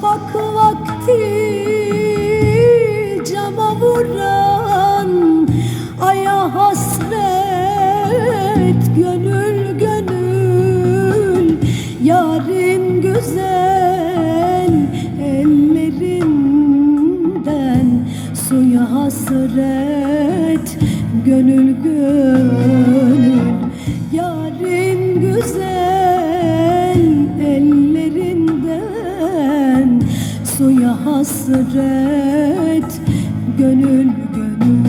Şafak vakti cama vuran Aya hasret gönül gönül Yarim güzel ellerinden Suya hasret gönül gönül hasret gönül gönül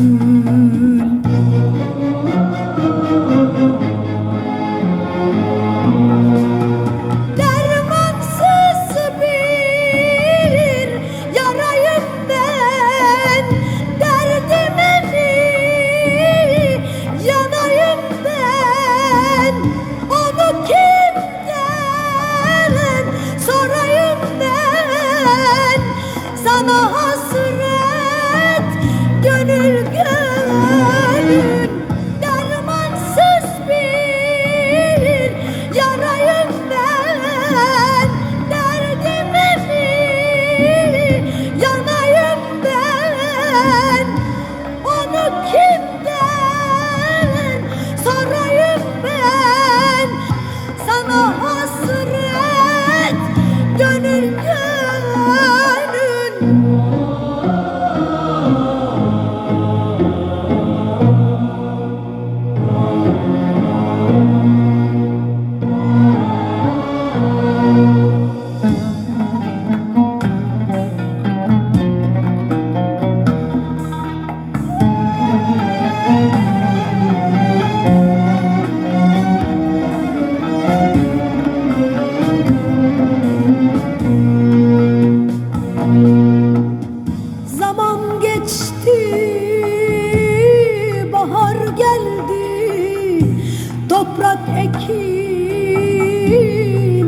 toprak ekin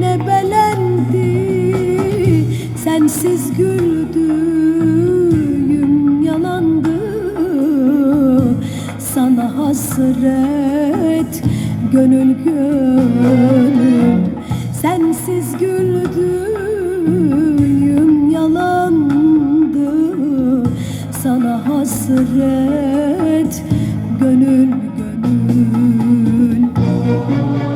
ebelendi Sensiz güldüğüm yalandı. Sana hasret gönül gönlüm Sensiz güldüğüm yalandı. Sana hasret gönül gönül. Música